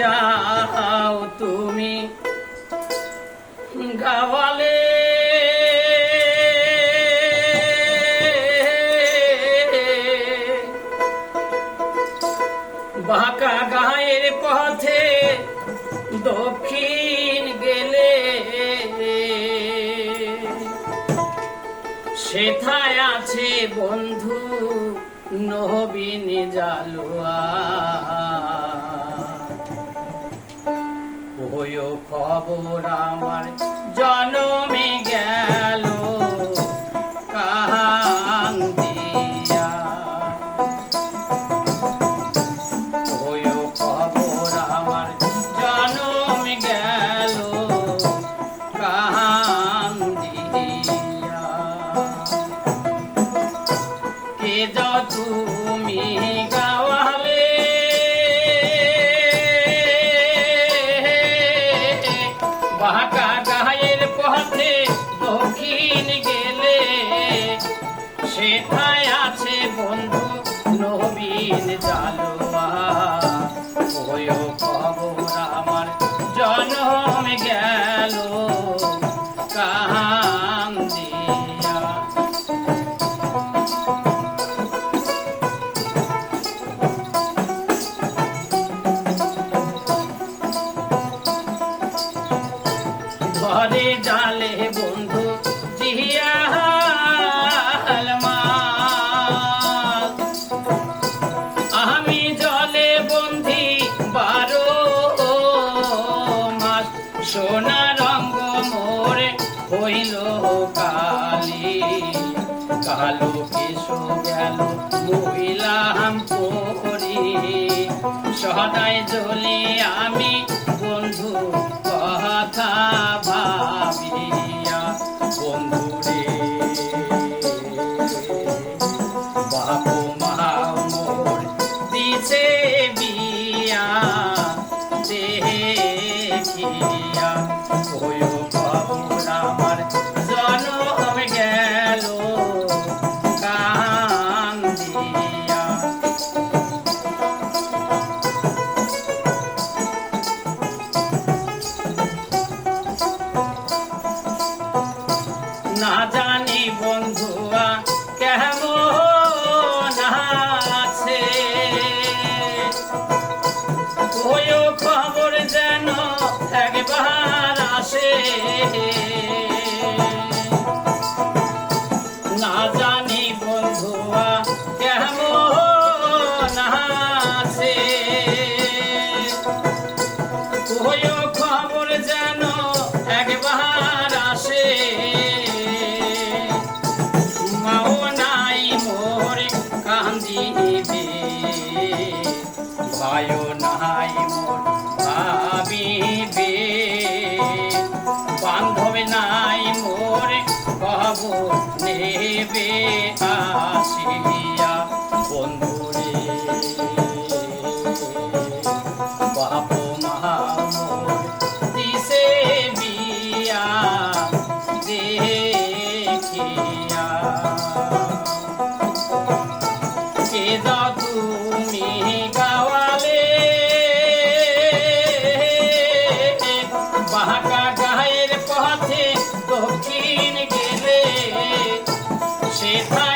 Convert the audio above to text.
যাও তুমি গাওয়ালে। বাঁকা গায়ের পথে দক্ষিণ গেলে। সেথায় আছে বন্ধু নবীন জালুয়া খবর আমার জনমে গেল কাহান দিয়া জালুয়া ওই খবর আমার জনম গেল। সোনা রঙ্গ মোরে হইল কালি, কালো কেশো গেল মহিলাম পরি সদাই জলে আমি বন্ধু, কথা ভাবিয়া বন্ধু রে। বাবু মা মোর দিছে বিয়া দেখিয়া নেবে আসিয়া বন্ধুরে। বাপ মা মোর দিছে বিয়া দেখিয়া সেথায়